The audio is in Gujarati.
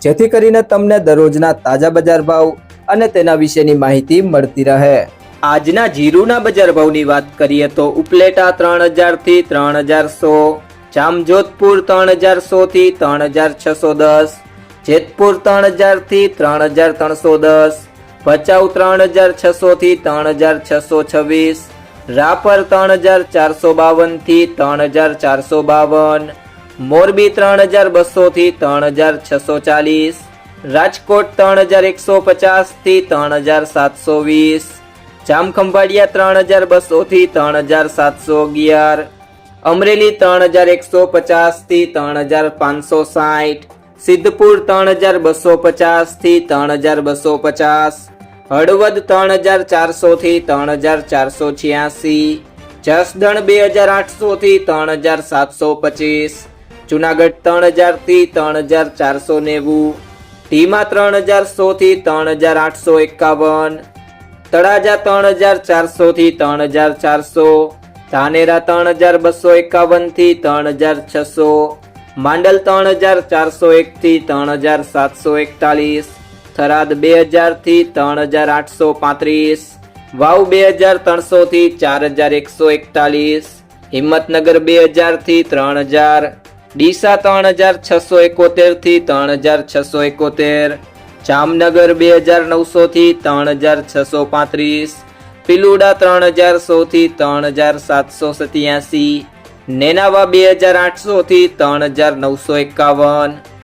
જેથી કરીને તમને દરરોજના તાજા બજાર ભાવ અને તેના વિશેની માહિતી મળતી રહે આજના જીરુના બજાર ભાવની વાત કરીએ તો ઉપલેટા ત્રણ હજારથી ત્રણ હજાર સો જામજોધપુર ત્રણ હજાર સોથી ત્રણ હજાર છસો દસ જેતપુર ત્રણ હજારથી ત્રણ હજાર ત્રણસો દસ ભચાઉ ત્રણ હજાર છસોથી ત્રણ હજાર છસો છવ્વીસ રાપર ત્રણ હજાર ચારસો બાવનથી ત્રણ હજાર ચારસો બાવન મોરબી ત્રણ હજાર બસો થી ત્રણ હજાર છસો ચાલીસ, રાજકોટ ત્રણ હજાર એકસો પચાસથી ત્રણ હજાર સાતસો વીસ, જામખંભાળિયા ત્રણ હજાર બસો થી ત્રણ હજાર સાતસો અગિયાર, અમરેલી ત્રણ હજાર એકસો પચાસથી ત્રણ હજાર પાંચસો સાઠ, સિદ્ધપુર ત્રણ હજાર બસો પચાસથી ત્રણ હજાર બસો પચાસ, હળવદ ત્રણ હજાર ચારસો થી ત્રણ હજાર ચારસો છ્યાસી, જસદણ બે હજાર આઠસો થી ત્રણ હજાર સાતસો પચીસ જુનાગઢ ત્રણ હજારથી ત્રણ હજાર ચારસો નેવું ધીમા ત્રણ હજાર સો થી ત્રણ હજાર આઠસો એકાવન, તળાજા ત્રણ હજાર ચારસો થી ત્રણ હજાર ચારસો, ધાનેરા ત્રણ હજાર બસો એકાવનથી ત્રણ હજાર છસો, માંડલ ત્રણ હજાર ચારસો એક થી ત્રણ હજાર સાતસો એકતાલીસ, થરાદ બે હજારથી ત્રણ હજાર આઠસો પાંત્રીસ, વાવ બે હજાર ત્રણસો થી ચાર હજાર એકસો એકતાલીસ, હિંમતનગર બે હજારથી ત્રણ હજાર ડીસા ત્રણ હજાર છસો એકોતેરથી ત્રણ હજાર છસો એકોતેર. જામનગર બે હજાર નવસો થી ત્રણ હજાર છસો પાંત્રીસ. પિલુડા ત્રણ હજાર સો થી ત્રણ હજાર સાતસો સત્યાસી. નેનાવા બે હજાર આઠસો થી ત્રણ હજાર નવસો એકાવન.